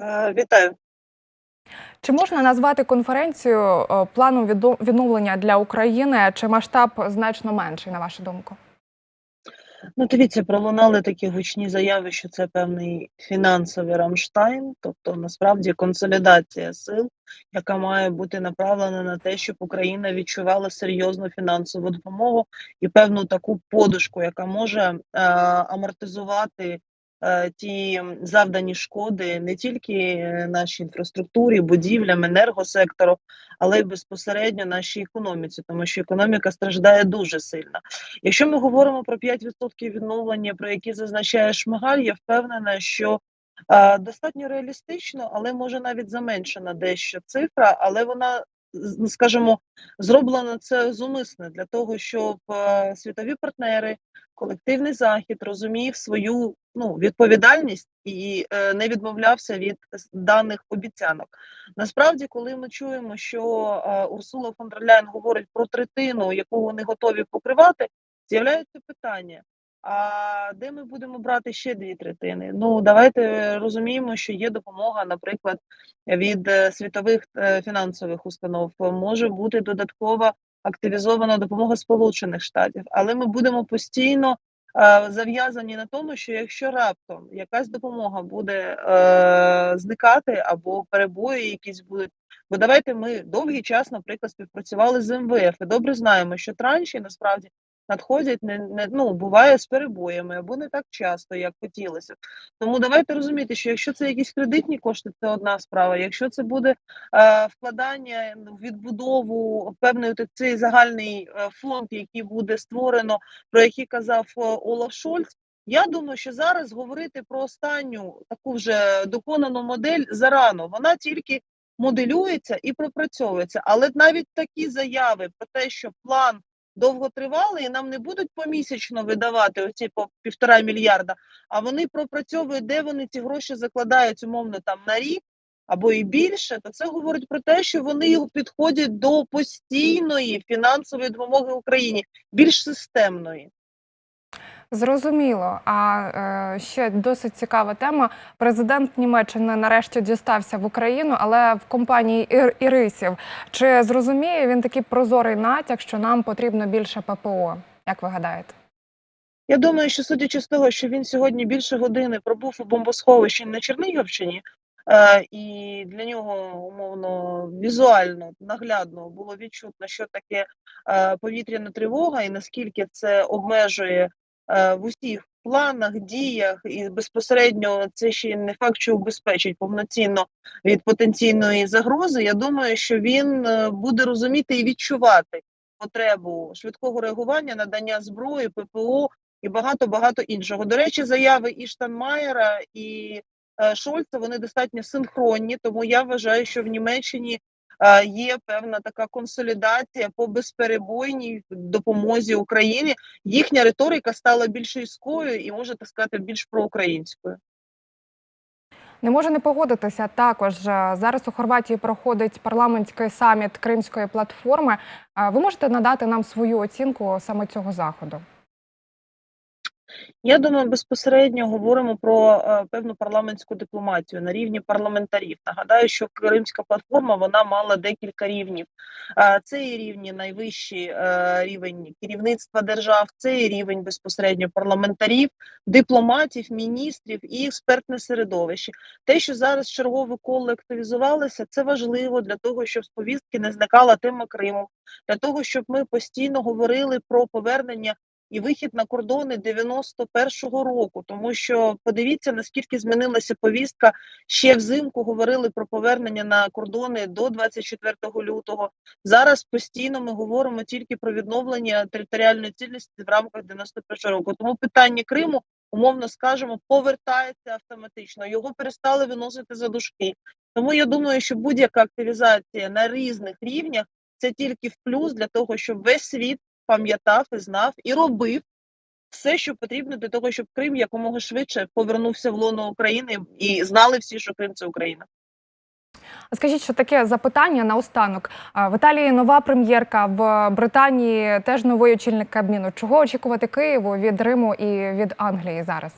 Е, Вітаю. Чи можна назвати конференцію е, планом відновлення для України? Чи масштаб значно менший, на вашу думку? Ну, дивіться, пролунали такі гучні заяви, що це певний фінансовий Рамштайн, тобто насправді консолідація сил, яка має бути направлена на те, щоб Україна відчувала серйозну фінансову допомогу і певну таку подушку, яка може е, амортизувати ті завдані шкоди не тільки е, нашій інфраструктурі, будівлям, енергосектору, але й безпосередньо нашій економіці, тому що економіка страждає дуже сильно. Якщо ми говоримо про 5% відновлення, про які зазначає Шмигаль, я впевнена, що е, достатньо реалістично, але може навіть заменшена дещо цифра, але вона, скажімо, зроблено це зумисне для того, щоб е, світові партнери, колективний захід розумів свою ну, відповідальність і е, не відмовлявся від даних обіцянок. Насправді, коли ми чуємо, що е, Урсула фон дер Ляєн говорить про третину, яку вони готові покривати, з'являється питання. А де ми будемо брати ще дві третини? Ну давайте розуміємо, що є допомога, наприклад, від е, світових е, фінансових установ. Може бути додаткова активізована допомога Сполучених Штатів, але ми будемо постійно е, зав'язані на тому, що якщо раптом якась допомога буде е, зникати або перебої якісь будуть. Бо давайте ми довгий час, наприклад, співпрацювали з МВФ і добре знаємо, що транші насправді надходять не, не ну буває з перебоями або не так часто, як хотілося. Тому давайте розуміти, що якщо це якісь кредитні кошти, це одна справа. Якщо це буде е, вкладання в відбудову певний от цей загальний е, фонд, який буде створено, про який казав е, Олаф Шольц. Я думаю, що зараз говорити про останню таку вже доконану модель зарано. Вона тільки моделюється і пропрацьовується. Але навіть такі заяви про те, що план довготривалий, і нам не будуть помісячно видавати оці по півтора мільярда, а вони пропрацьовують, де вони ці гроші закладають умовно там на рік або і більше, то це говорить про те, що вони підходять до постійної фінансової допомоги Україні, більш системної. Зрозуміло. А е, ще досить цікава тема. Президент Німеччини нарешті дістався в Україну, але в компанії Ір- Ірисів. Чи зрозуміє він такий прозорий натяк, що нам потрібно більше ППО? Як ви гадаєте? Я думаю, що судячи з того, що він сьогодні більше години пробув у бомбосховищі на Чернігівщині, е, і для нього умовно візуально наглядно було відчутно, що таке е, повітряна тривога, і наскільки це обмежує в усіх планах, діях, і безпосередньо це ще не факт, що убезпечить повноцінно від потенційної загрози. Я думаю, що він е, буде розуміти і відчувати потребу швидкого реагування, надання зброї, ППО і багато багато іншого. До речі, заяви і Штанмаєра, і е, Шольца вони достатньо синхронні, тому я вважаю, що в Німеччині е, є певна така консолідація по безперебойній допомозі Україні. Їхня риторика стала більш різкою і можна так сказати більш проукраїнською. Не можу не погодитися. Також е, зараз у Хорватії проходить парламентський саміт Кримської платформи. Е, Ви можете надати нам свою оцінку саме цього заходу? Я думаю, безпосередньо говоримо про е, певну парламентську дипломатію на рівні парламентарів. Нагадаю, що Кримська платформа вона мала декілька рівнів. Е, це і рівні найвищий е, рівень керівництва держав, це і рівень безпосередньо парламентарів, дипломатів, міністрів і експертне середовище. Те, що зараз чергове коло активізувалося, це важливо для того, щоб з повістки не зникала тема Криму, для того, щоб ми постійно говорили про повернення і вихід на кордони 91-го року, тому що подивіться наскільки змінилася повістка. Ще взимку говорили про повернення на кордони до 24 лютого. Зараз постійно ми говоримо тільки про відновлення територіальної цілісності в рамках 91 року. Тому питання Криму, умовно скажемо, повертається автоматично. Його перестали виносити за дужки. Тому я думаю, що будь-яка активізація на різних рівнях це тільки в плюс для того, щоб весь світ пам'ятав і знав і робив все, що потрібно для того, щоб Крим якомога швидше повернувся в лоно України і знали всі, що Крим це Україна. Скажіть, що таке запитання наостанок. А, В Італії нова прем'єрка, в Британії теж новий очільник Кабміну. Чого очікувати Києву від Риму і від Англії зараз?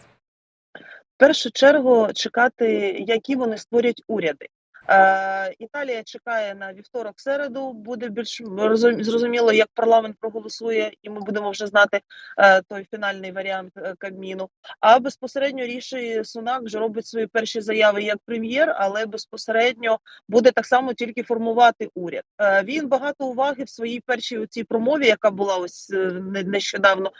В першу чергу чекати, які вони створять уряди. Е, Італія чекає на вівторок середу. Буде більш розум- зрозуміло, як парламент проголосує, і ми будемо вже знати е, той фінальний варіант е, Кабміну. А безпосередньо Ріші Сунак вже робить свої перші заяви як прем'єр, але безпосередньо буде так само тільки формувати уряд. Він багато уваги в своїй першій цій промові, яка була ось не- нещодавно,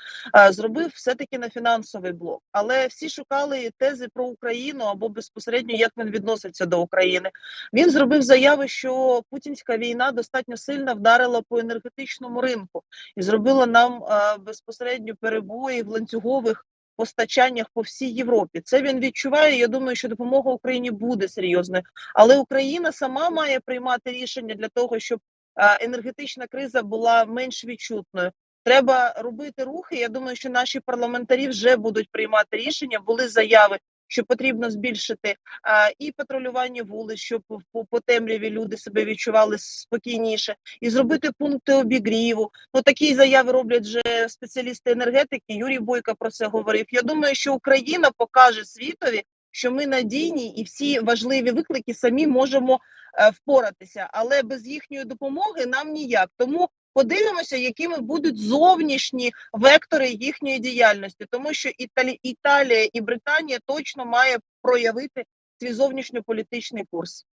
зробив все таки на фінансовий блок. Але всі шукали тези про Україну або безпосередньо як він відноситься до України. Він зробив заяви, що путінська війна достатньо сильно вдарила по енергетичному ринку і зробила нам е, безпосередньо перебої в ланцюгових постачаннях по всій Європі. Це він відчуває. Я думаю, що допомога Україні буде серйозною, але Україна сама має приймати рішення для того, щоб е, енергетична криза була менш відчутною. Треба робити рухи. Я думаю, що наші парламентарі вже будуть приймати рішення. Були заяви, що потрібно збільшити а, і патрулювання вулиць, щоб по, по темряві люди себе відчували спокійніше, і зробити пункти обігріву. Ну такі заяви роблять вже спеціалісти енергетики. Юрій Бойко про це говорив. Я думаю, що Україна покаже світові, що ми надійні і всі важливі виклики самі можемо е, впоратися, але без їхньої допомоги нам ніяк. Тому подивимося, якими будуть зовнішні вектори їхньої діяльності, тому що Італі... Італія і Британія точно має проявити свій зовнішньополітичний курс.